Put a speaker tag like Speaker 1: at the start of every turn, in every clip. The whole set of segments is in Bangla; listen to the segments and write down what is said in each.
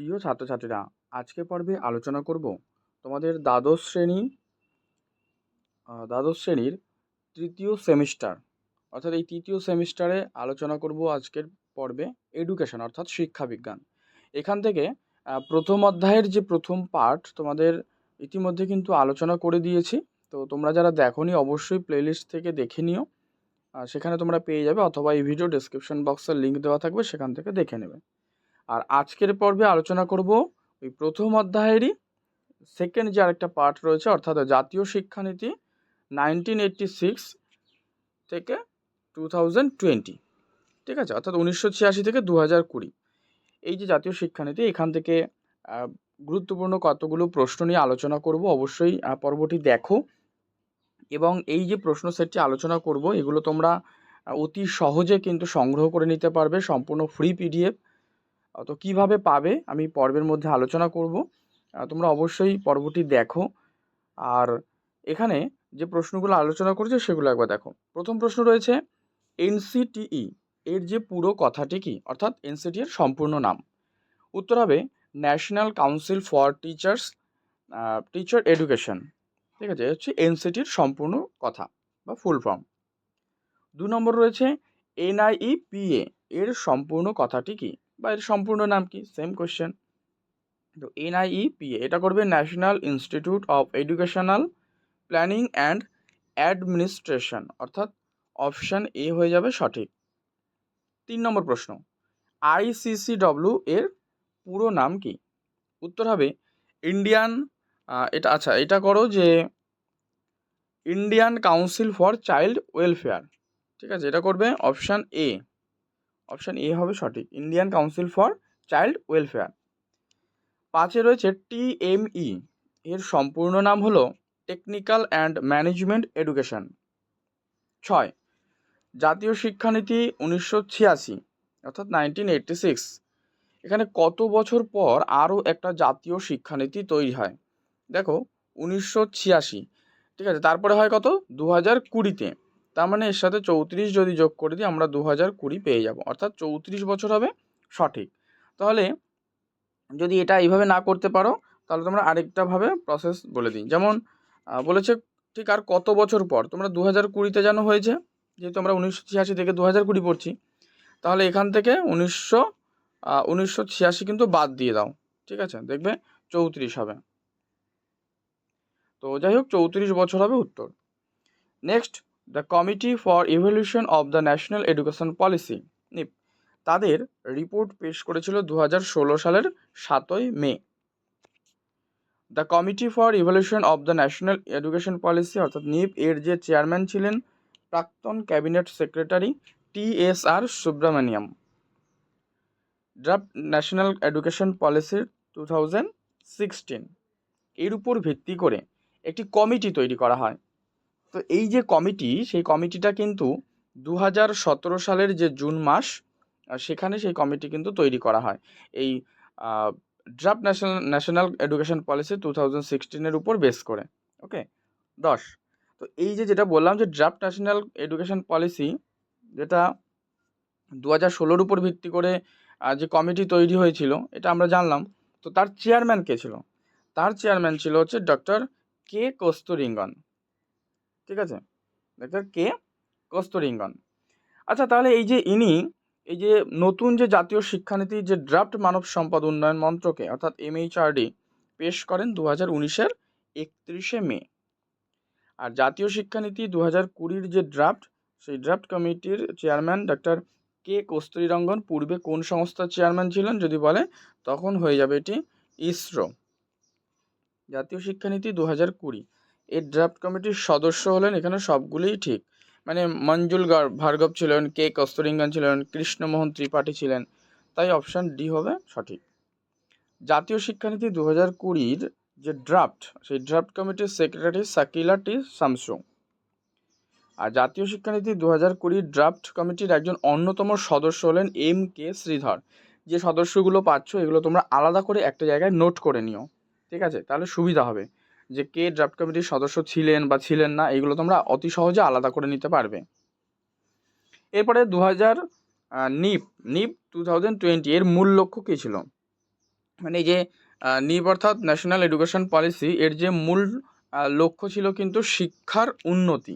Speaker 1: প্রিয় ছাত্রছাত্রীরা আজকে পর্বে আলোচনা করব তোমাদের দ্বাদশ শ্রেণি দ্বাদশ শ্রেণির তৃতীয় সেমিস্টার। অর্থাৎ এই তৃতীয় সেমিস্টারে আলোচনা করব আজকের পর্বে এডুকেশন অর্থাৎ শিক্ষাবিজ্ঞান। এখান থেকে প্রথম অধ্যায়ের যে প্রথম পার্ট তোমাদের ইতিমধ্যে কিন্তু আলোচনা করে দিয়েছি। তো তোমরা যারা দেখোনি, অবশ্যই প্লেলিস্ট থেকে দেখে নিও। সেখানে তোমরা পেয়ে যাবে অথবা এই ভিডিও ডেসক্রিপশন বক্সের লিঙ্ক দেওয়া থাকবে, সেখান থেকে দেখে নেবে। আর আজকের পর্বে আলোচনা করব ওই প্রথম অধ্যায়েরই। সেকেন্ড যে আরেকটা পার্ট রয়েছে, অর্থাৎ জাতীয় শিক্ষানীতি নাইনটিন এইটটি সিক্স থেকে টু থাউজেন্ড টোয়েন্টি ঠিক আছে? অর্থাৎ উনিশশো ছিয়াশি থেকে দু হাজার কুড়ি। এই যে জাতীয় শিক্ষানীতি, এখান থেকে গুরুত্বপূর্ণ কতগুলো প্রশ্ন নিয়ে আলোচনা করব, অবশ্যই পর্বটি দেখো। এবং এই যে প্রশ্ন সেটটি আলোচনা করব, এগুলো তোমরা অতি সহজে কিন্তু সংগ্রহ করে নিতে পারবে, সম্পূর্ণ ফ্রি পিডিএফ তো কীভাবে পাবে আমি পর্বের মধ্যে আলোচনা করব। তোমরা অবশ্যই পর্বটি দেখো। আর এখানে যে প্রশ্নগুলো আলোচনা করেছে সেগুলো একবার দেখো। প্রথম প্রশ্ন রয়েছে, এনসিটিই এর যে পুরো কথাটি কি? অর্থাৎ এনসিটি এর সম্পূর্ণ নাম। উত্তর হবে, National Council for Teachers Teacher Education. ঠিক আছে হচ্ছে এনসিটির সম্পূর্ণ কথা বা ফুল ফর্ম। দু নম্বর রয়েছে, এনআইইপিএ এর সম্পূর্ণ কথাটি কি? বা এর সম্পূর্ণ নাম কি? সেম কোশ্চেন তো এনআইইপিএ এটা করবে National Institute of Educational Planning and Administration অর্থাৎ অপশান এ হয়ে যাবে সঠিক। তিন নম্বর প্রশ্ন আইসিসিডব্লিউ এর পুরো নাম কি? উত্তর হবে ইন্ডিয়ান এটা আচ্ছা এটা করো যে Indian Council for Child Welfare ঠিক আছে, এটা করবে অপশান এ অপশান এ হবে সঠিক। Indian Council for Child Welfare পাঁচে রয়েছে টিএমই এর সম্পূর্ণ নাম হলো টেকনিক্যাল অ্যান্ড ম্যানেজমেন্ট এডুকেশন ছয়, জাতীয় শিক্ষানীতি উনিশশো ছিয়াশি, অর্থাৎ নাইনটিন এইটটি সিক্স এখানে কত বছর পর আরও একটা জাতীয় শিক্ষানীতি তৈরি হয়? দেখো, উনিশশো ছিয়াশি। ঠিক আছে, তারপরে হয় কত? দু হাজার কুড়িতে। তার মানে এর সাথে চৌত্রিশ যদি যোগ করে দিই, আমরা দু হাজার কুড়ি পেয়ে যাব। অর্থাৎ চৌত্রিশ বছর হবে সঠিক। তাহলে যদি এটা এইভাবে না করতে পারো, তাহলে তোমরা আরেকটাভাবে প্রসেস বলে দিই। যেমন বলেছে ঠিক আর কত বছর পর? তোমরা দু হাজার কুড়িতে যেন হয়েছে, যেহেতু আমরা উনিশশো ছিয়াশি থেকে দু হাজার কুড়ি পড়ছি। তাহলে এখান থেকে উনিশশো উনিশশো ছিয়াশি কিন্তু বাদ দিয়ে দাও। ঠিক আছে? দেখবে চৌত্রিশ হবে। তো যাই হোক, চৌত্রিশ বছর হবে উত্তর। Next the committee for evolution of the national education policy, NEP, তাদের রিপোর্ট পেশ করেছিল দু হাজার ষোলো সালের সাতই মে। The Committee for Evolution of the National Education Policy, অর্থাৎ নিপ, এর যে চেয়ারম্যান ছিলেন প্রাক্তন cabinet secretary T S R Subramanian draft National Education পলিসির টু থাউজেন্ড সিক্সটিন, এর উপর ভিত্তি করে একটি কমিটি তৈরি করা হয়। তো এই যে কমিটি, সেই কমিটিটা কিন্তু দু হাজার সতেরো সালের যে জুন মাস সেখানে সেই কমিটি কিন্তু তৈরি করা হয়। এই draft National National Education Policy two thousand সিক্সটিনের উপর বেস করে, ওকে? দশ। তো এই যে যেটা বললাম যে ড্রাফট ন্যাশনাল এডুকেশন পলিসি, যেটা দু হাজার ষোলোর উপর ভিত্তি করে যে কমিটি তৈরি হয়েছিল, এটা আমরা জানলাম। তো তার চেয়ারম্যান কে ছিল? তার চেয়ারম্যান ছিল হচ্ছে ডক্টর কে কস্তুরিঙ্গন। ঠিক আছে? ডক্টর কে কস্তুরিঙ্গন আচ্ছা তাহলে এই যে ইনি, এই যে নতুন যে জাতীয় শিক্ষানীতি যে ড্রাফট মানব সম্পদ উন্নয়ন মন্ত্রকে, অর্থাৎ এমএইচআরডি পেশ করেন দু হাজার উনিশের একত্রিশে মে। আর জাতীয় শিক্ষানীতি দু হাজার কুড়ির যে ড্রাফট সেই ড্রাফট কমিটির চেয়ারম্যান ডক্টর কে কস্তুরীরঙ্গন পূর্বে কোন সংস্থার চেয়ারম্যান ছিলেন যদি বলে, তখন হয়ে যাবে এটি ইসরো। জাতীয় শিক্ষানীতি দু হাজার কুড়ি। এর ড্রাফট কমিটির সদস্য হলেন এখানে সবগুলোই ঠিক। মানে মঞ্জুল ভার্গব ছিলেন, কে কস্তুরিঙ্গন ছিলেন, কৃষ্ণমোহন ত্রিপাঠী ছিলেন, তাই অপশান ডি হবে সঠিক। জাতীয় শিক্ষানীতি দু হাজার কুড়ির যে ড্রাফট সেই ড্রাফট কমিটির সেক্রেটারি সাকিলা টি শামসু আর জাতীয় শিক্ষানীতি দু হাজার কুড়ির ড্রাফট কমিটির একজন অন্যতম সদস্য হলেন এম কে শ্রীধর। যে সদস্যগুলো পাচ্ছ, এগুলো তোমরা আলাদা করে একটা জায়গায় নোট করে নিও। ঠিক আছে? তাহলে সুবিধা হবে। যে কে ড্রাফট কমিটির সদস্য ছিলেন বা ছিলেন না, এগুলো তোমরা অতি সহজে আলাদা করে নিতে পারবে। এরপরে দু হাজার NEP NEP two thousand twenty এর মূল লক্ষ্য কী ছিল? মানে এই যে নিব অর্থাৎ ন্যাশনাল এডুকেশন পলিসি এর যে মূল লক্ষ্য ছিল কিন্তু শিক্ষার উন্নতি।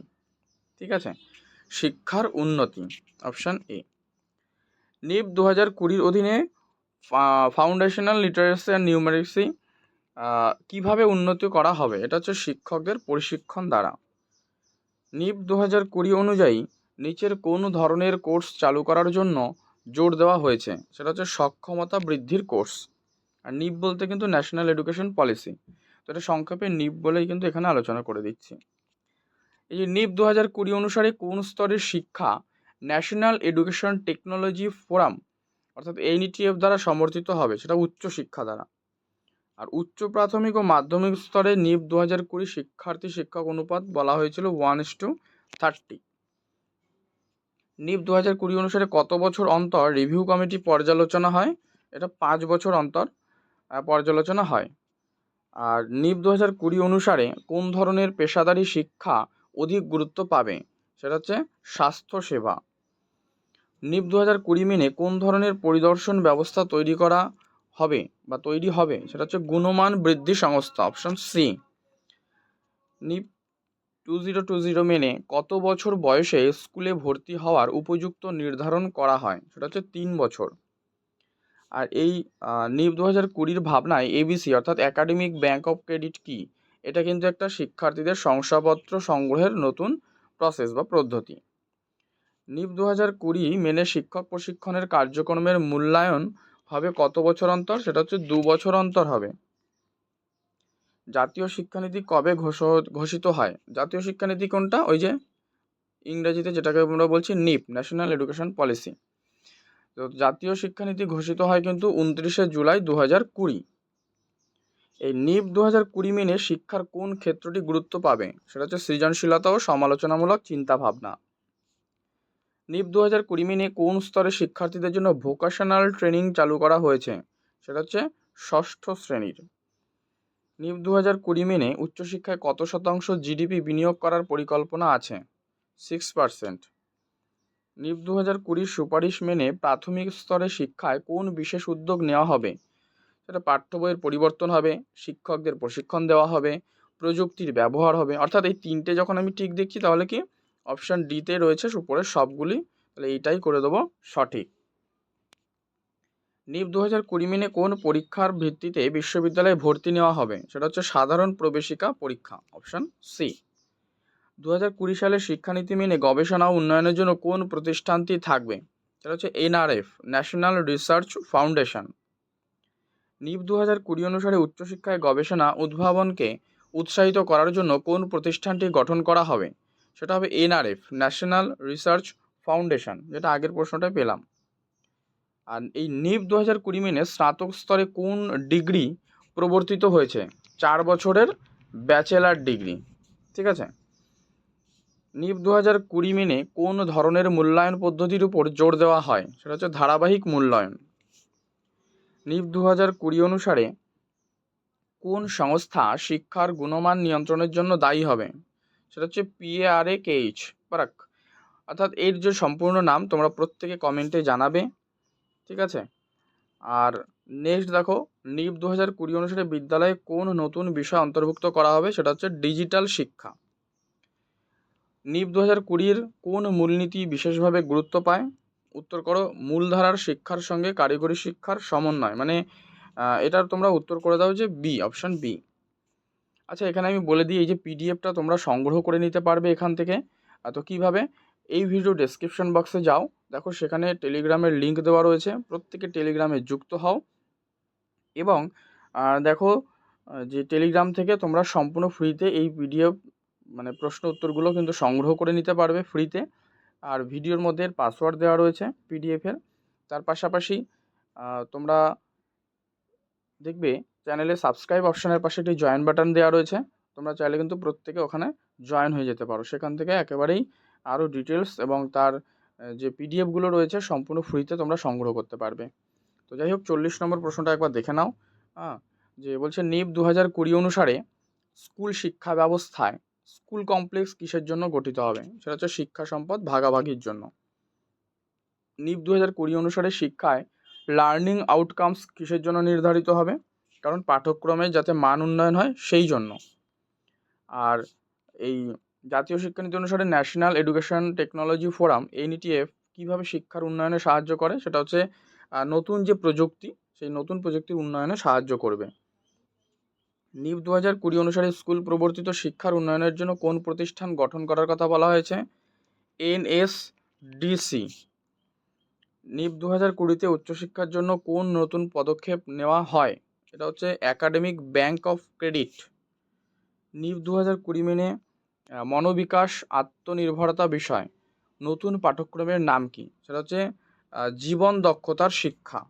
Speaker 1: ঠিক আছে? শিক্ষার উন্নতি অপশান এ নিব দু হাজার কুড়ির অধীনে ফাউন্ডেশনাল লিটারেসি অ্যান্ড নিউমারেসি কীভাবে উন্নতি করা হবে? এটা হচ্ছে শিক্ষকদের প্রশিক্ষণ দ্বারা। নিব দু হাজার কুড়ি অনুযায়ী নিচের কোন ধরনের কোর্স চালু করার জন্য জোর দেওয়া হয়েছে? সেটা হচ্ছে সক্ষমতা বৃদ্ধির কোর্স। আর নিব বলতে কিন্তু ন্যাশনাল এডুকেশন পলিসি। তো এটা সংক্ষেপে নিব বলেই কিন্তু এখানে আলোচনা করে দিচ্ছি। এই যে নিব দু হাজার কুড়ি অনুসারে কোন স্তরের শিক্ষা ন্যাশনাল এডুকেশন টেকনোলজি ফোরাম, অর্থাৎ এনইটিএফ দ্বারা সমর্থিত হবে? সেটা উচ্চ শিক্ষা দ্বারা। আর উচ্চ প্রাথমিক ও মাধ্যমিক স্তরে নিব দু হাজার কুড়ি শিক্ষার্থী শিক্ষক অনুপাত বলা হয়েছিল ওয়ান ইস টু থার্টি নিব দু হাজার কুড়ি অনুসারে কত বছর অন্তর রিভিউ কমিটি পর্যালোচনা হয়? এটা পাঁচ বছর অন্তর পর্যালোচনা হয়। আর নিব দু হাজার কুড়ি অনুসারে কোন ধরনের পেশাদারি শিক্ষা অধিক গুরুত্ব পাবে? সেটা হচ্ছে স্বাস্থ্যসেবা নিব দু হাজার কুড়ি মেনে কোন ধরনের পরিদর্শন ব্যবস্থা তৈরি করা হবে বা তৈরি হবে, সেটা হচ্ছে গুণমান বৃদ্ধি সংস্থা option C NEP two zero two zero মেনে কত বছর বয়সে স্কুলে ভর্তি হওয়ার উপযুক্ত নির্ধারণ করা হয়, সেটা হচ্ছে তিন বছর। আর এই নিপ দু হাজার কুড়ির ভাবনায় এবিসি অর্থাৎ একাডেমিক ব্যাংক অফ ক্রেডিট কি? এটা কিন্তু একটা শিক্ষার্থীদের শংসাপত্র সংগ্রহের নতুন প্রসেস বা পদ্ধতি। নিপ দু হাজার কুড়ি মেনে শিক্ষক প্রশিক্ষণের কার্যক্রমের মূল্যায়ন হবে কত বছর অন্তর? সেটা হচ্ছে দু বছর অন্তর হবে। জাতীয় শিক্ষানীতি কবে ঘোষ- ঘোষিত হয়? জাতীয় শিক্ষানীতি কোনটা? ওই যে ইংরেজিতে যেটাকে আমরা বলছি নিপ ন্যাশনাল এডুকেশন পলিসি তো জাতীয় শিক্ষানীতি ঘোষিত হয় কিন্তু উনত্রিশে জুলাই দু হাজার কুড়ি। এই নিপ দু হাজার কুড়ি মেনে শিক্ষার কোন ক্ষেত্রটি গুরুত্ব পাবে? সেটা হচ্ছে সৃজনশীলতা ও সমালোচনামূলক চিন্তাভাবনা। নিপ দু হাজার কুড়ি মেনে কোন স্তরে শিক্ষার্থীদের জন্য ভোকেশনাল ট্রেনিং চালু করা হয়েছে? সেটা হচ্ছে ষষ্ঠ শ্রেণির। নিপ দু হাজার কুড়ি মেনে উচ্চশিক্ষায় কত শতাংশ জিডিপি বিনিয়োগ করার পরিকল্পনা আছে? সিক্স পার্সেন্ট নিপ দু হাজার কুড়ির সুপারিশ মেনে প্রাথমিক স্তরে শিক্ষায় কোন বিশেষ উদ্যোগ নেওয়া হবে? সেটা পাঠ্য বইয়ের পরিবর্তন হবে, শিক্ষকদের প্রশিক্ষণ দেওয়া হবে, প্রযুক্তির ব্যবহার হবে। অর্থাৎ এই তিনটে যখন আমি ঠিক দেখছি, তাহলে কি অপশান ডিতে রয়েছে উপরের সবগুলি, তাহলে এইটাই করে দেবো সঠিক। নিপ দু হাজার কুড়ি মেনে কোন পরীক্ষার ভিত্তিতে বিশ্ববিদ্যালয়ে ভর্তি নেওয়া হবে? সেটা হচ্ছে সাধারণ প্রবেশিকা পরীক্ষা অপশান সি দু হাজার কুড়ি সালের শিক্ষানীতি মেনে গবেষণা উন্নয়নের জন্য কোন প্রতিষ্ঠানটি থাকবে? সেটা হচ্ছে NRF national research foundation NEP দু হাজার কুড়ি অনুসারে উচ্চশিক্ষায় গবেষণা, উদ্ভাবনকে উৎসাহিত করার জন্য কোন প্রতিষ্ঠানটি গঠন করা হবে? সেটা হবে এনআরএফ ন্যাশনাল রিসার্চ ফাউন্ডেশন যেটা আগের প্রশ্নটায় পেলাম। আর এই নিপ দু হাজার কুড়ি মেনে স্নাতক স্তরে কোন ডিগ্রি প্রবর্তিত হয়েছে? চার বছরের ব্যাচেলার ডিগ্রি, ঠিক আছে? নিপ দু হাজার কুড়ি মেনে কোন ধরনের মূল্যায়ন পদ্ধতির উপর জোর দেওয়া হয়? সেটা হচ্ছে ধারাবাহিক মূল্যায়ন। নিপ দু হাজার কুড়ি অনুসারে কোন সংস্থা শিক্ষার গুণমান নিয়ন্ত্রণের জন্য দায়ী হবে? সেটা হচ্ছে পিএআরএ কেএইচ পারাক অর্থাৎ এর যে সম্পূর্ণ নাম, তোমরা প্রত্যেকে কমেন্টে জানাবে, ঠিক আছে? আর নেক্সট দেখো নিপ দু হাজার কুড়ি অনুসারে বিদ্যালয়ে কোন নতুন বিষয় অন্তর্ভুক্ত করা হবে, সেটা হচ্ছে ডিজিটাল শিক্ষা। নিপ দু হাজার কুড়ির কোন মূলনীতি বিশেষভাবে গুরুত্ব পায়? উত্তর করো, মূলধারার শিক্ষার সঙ্গে কারিগরি শিক্ষার সমন্বয়। মানে এটার তোমরা উত্তর করে দাও যে বি অপশান বি আচ্ছা এখানে আমি বলে দিই, এই যে পিডিএফটা তোমরা সংগ্রহ করে নিতে পারবে এখান থেকে। তো কীভাবে? এই ভিডিও ডেসক্রিপশন বক্সে যাও। দেখো, সেখানে টেলিগ্রামের লিঙ্ক দেওয়া রয়েছে। প্রত্যেকে টেলিগ্রামে যুক্ত হও। এবং দেখো যে টেলিগ্রাম থেকে তোমরা সম্পূর্ণ ফ্রিতে এই পিডিএফ মানে প্রশ্ন উত্তরগুলো কিন্তু সংগ্রহ করে নিতে পারবে ফ্রিতে আর ভিডিওর মধ্যে পাসওয়ার্ড দেওয়া রয়েছে পিডিএফের তার পাশাপাশি তোমরা দেখবে চ্যানেলে সাবস্ক্রাইব অপশানের পাশে একটি জয়েন বাটন দেওয়া রয়েছে। তোমরা চাইলে কিন্তু প্রত্যেকে ওখানে জয়েন হয়ে যেতে পারো। সেখান থেকে একেবারেই আরও ডিটেলস এবং তার যে পিডিএফগুলো রয়েছে সম্পূর্ণ ফ্রিতে তোমরা সংগ্রহ করতে পারবে। তো যাই হোক, চল্লিশ নম্বর প্রশ্নটা একবার দেখে নাও। হ্যাঁ যে বলছে নিপ দু হাজার কুড়ি অনুসারে স্কুল শিক্ষা ব্যবস্থায় স্কুল কমপ্লেক্স কিসের জন্য গঠিত হবে? সেটা হচ্ছে শিক্ষা সম্পদ ভাগাভাগির জন্য। নিপ দু হাজার কুড়ি অনুসারে শিক্ষায় লার্নিং আউটকামস কিসের জন্য নির্ধারিত হবে? কারণ পাঠ্যক্রমে যাতে মান উন্নয়ন হয় সেই জন্য। আর এই জাতীয় শিক্ষানীতি অনুসারে National Education Technology Forum NETF কীভাবে শিক্ষার উন্নয়নে সাহায্য করে, সেটা হচ্ছে নতুন যে প্রযুক্তি, সেই নতুন প্রযুক্তির উন্নয়নে সাহায্য করবে। নিপ দু হাজার কুড়ি অনুসারে স্কুল প্রবর্তিত শিক্ষার উন্নয়নের জন্য কোন প্রতিষ্ঠান গঠন করার কথা বলা হয়েছে? এনএসডিসি নিপ দু হাজার কুড়িতে উচ্চশিক্ষার জন্য কোন নতুন পদক্ষেপ নেওয়া হয়? এটা হচ্ছে academic bank of credit NEP দু হাজার কুড়ি মেনে মনোবিকাশ, আত্মনির্ভরতা বিষয়। নতুন পাঠ্যক্রমের নাম কি? সেটা হচ্ছে জীবন দক্ষতার শিক্ষা।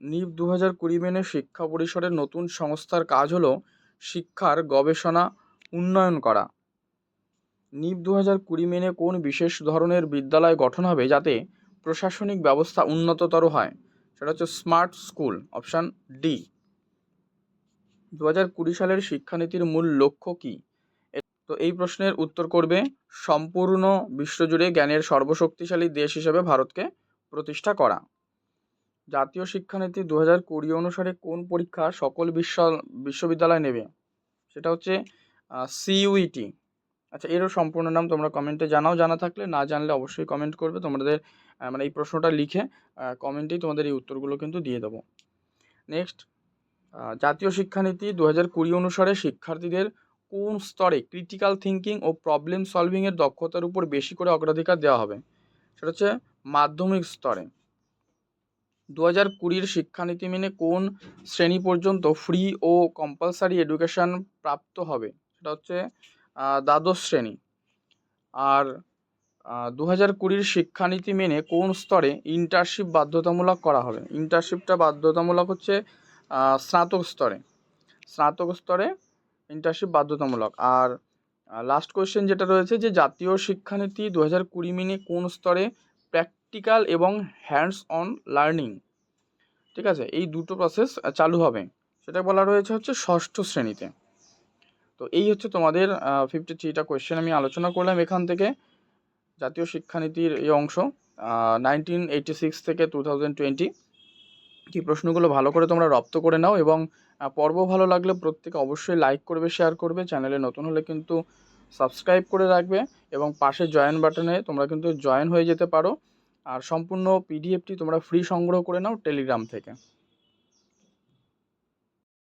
Speaker 1: নিপ দু হাজার কুড়ি মেনে শিক্ষা পরিসরের নতুন সংস্থার কাজ হলো শিক্ষার গবেষণা, উন্নয়ন করা। নিপ দু হাজার কুড়ি মেনে কোন বিশেষ ধরনের বিদ্যালয় গঠন হবে যাতে প্রশাসনিক ব্যবস্থা উন্নততর হয়? সেটা হচ্ছে স্মার্ট স্কুল অপশান ডি দু কুড়ি সালের শিক্ষানীতির মূল লক্ষ্য কী? তো এই প্রশ্নের উত্তর করবে, সম্পূর্ণ বিশ্বজুড়ে জ্ঞানের সর্বশক্তিশালী দেশ হিসেবে ভারতকে প্রতিষ্ঠা করা। জাতীয় শিক্ষানীতি দু হাজার কুড়ি অনুসারে কোন পরীক্ষা সকল বিশ্ব বিশ্ববিদ্যালয় নেবে? সেটা হচ্ছে সিইউইটি আচ্ছা এরও সম্পূর্ণ নাম তোমরা কমেন্টে জানাও, জানা থাকলে না জানলে অবশ্যই কমেন্ট করবে, তোমাদের মানে এই প্রশ্নটা লিখে কমেন্টেই তোমাদের এই উত্তরগুলো কিন্তু দিয়ে দেবো। নেক্সট জাতীয় শিক্ষানীতি দু হাজার কুড়ি অনুসারে শিক্ষার্থীদের কোন স্তরে ক্রিটিক্যাল থিঙ্কিং ও প্রবলেম সলভিংয়ের দক্ষতার উপর বেশি করে অগ্রাধিকার দেওয়া হবে? সেটা হচ্ছে মাধ্যমিক স্তরে। দু হাজার কুড়ির শিক্ষানীতি মেনে কোন শ্রেণি পর্যন্ত ফ্রি ও কম্পালসারি এডুকেশন প্রাপ্ত হবে? সেটা হচ্ছে দ্বাদশ শ্রেণি। আর দু হাজার কুড়ির শিক্ষানীতি মেনে কোন স্তরে ইন্টার্নশিপ বাধ্যতামূলক করা হবে? ইন্টার্নশিপটা বাধ্যতামূলক হচ্ছে স্নাতক স্তরে। স্নাতক স্তরে ইন্টার্নশিপ বাধ্যতামূলক। আর লাস্ট কোয়েশ্চেন যেটা রয়েছে যে জাতীয় শিক্ষানীতি দু হাজার কুড়ি মেনে কোন স্তরে প্র্যাকটিক্যাল এবং হ্যান্ডস অন লার্নিং ঠিক আছে? এই দুটো প্রসেস চালু হবে। সেটা বলা রয়েছে হচ্ছে ষষ্ঠ শ্রেণীতে। তো এই হচ্ছে তোমাদের ফিফটি থ্রিটা কোয়েশ্চেন আমি আলোচনা করলাম এখান থেকে। জাতীয় শিক্ষানীতির এই অংশ নাইনটিন এইটি সিক্স থেকে টু থাউজেন্ড টোয়েন্টি কি প্রশ্নগুলো ভালো করে তোমরা রপ্ত করে নাও এবং পর্ব ভালো লাগলে প্রত্যেকে অবশ্যই লাইক করবে শেয়ার করবে চ্যানেলে নতুন হলে কিন্তু সাবস্ক্রাইব করে রাখবে এবং পাশে জয়েন বাটনে তোমরা কিন্তু জয়েন হয়ে যেতে পারো। আর সম্পূর্ণ পিডিএফটি তোমরা ফ্রি সংগ্রহ করে নাও টেলিগ্রাম থেকে।